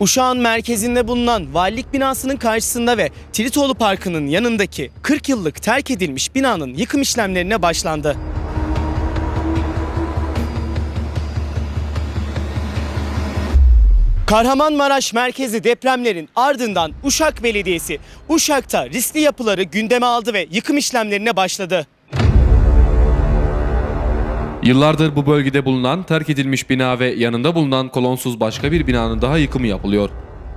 Uşağın merkezinde bulunan valilik binasının karşısında ve Tritoğlu Parkı'nın yanındaki 40 yıllık terk edilmiş binanın yıkım işlemlerine başlandı. Kahramanmaraş merkezi depremlerin ardından Uşak Belediyesi Uşak'ta riskli yapıları gündeme aldı ve yıkım işlemlerine başladı. Yıllardır bu bölgede bulunan terk edilmiş bina ve yanında bulunan kolonsuz başka bir binanın daha yıkımı yapılıyor.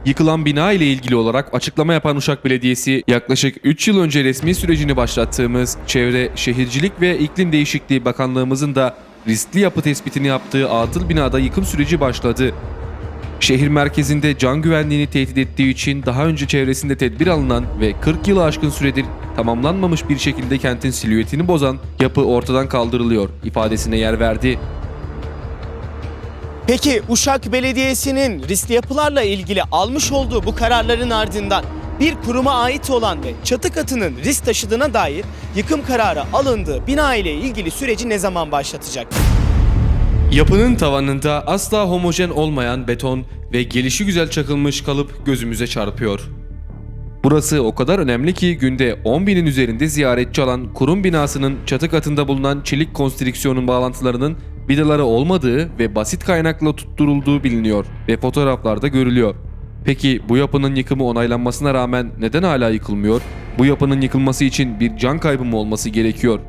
Yıkılan bina ile ilgili olarak açıklama yapan Uşak Belediyesi yaklaşık 3 yıl önce resmi sürecini başlattığımız Çevre, Şehircilik ve İklim Değişikliği Bakanlığımızın da riskli yapı tespitini yaptığı atıl binada yıkım süreci başladı. Şehir merkezinde can güvenliğini tehdit ettiği için daha önce çevresinde tedbir alınan ve 40 yılı aşkın süredir tamamlanmamış bir şekilde kentin silüetini bozan yapı ortadan kaldırılıyor ifadesine yer verdi. Peki Uşak Belediyesi'nin riskli yapılarla ilgili almış olduğu bu kararların ardından bir kuruma ait olan ve çatı katının risk taşıdığına dair yıkım kararı alındığı bina ile ilgili süreci ne zaman başlatacak? Yapının tavanında asla homojen olmayan beton ve gelişi güzel çakılmış kalıp gözümüze çarpıyor. Burası o kadar önemli ki günde 10 binin üzerinde ziyaretçi alan kurum binasının çatı katında bulunan çelik konstrüksiyonun bağlantılarının vidaları olmadığı ve basit kaynakla tutturulduğu biliniyor ve fotoğraflarda görülüyor. Peki bu yapının yıkımı onaylanmasına rağmen neden hala yıkılmıyor? Bu yapının yıkılması için bir can kaybı mı olması gerekiyor?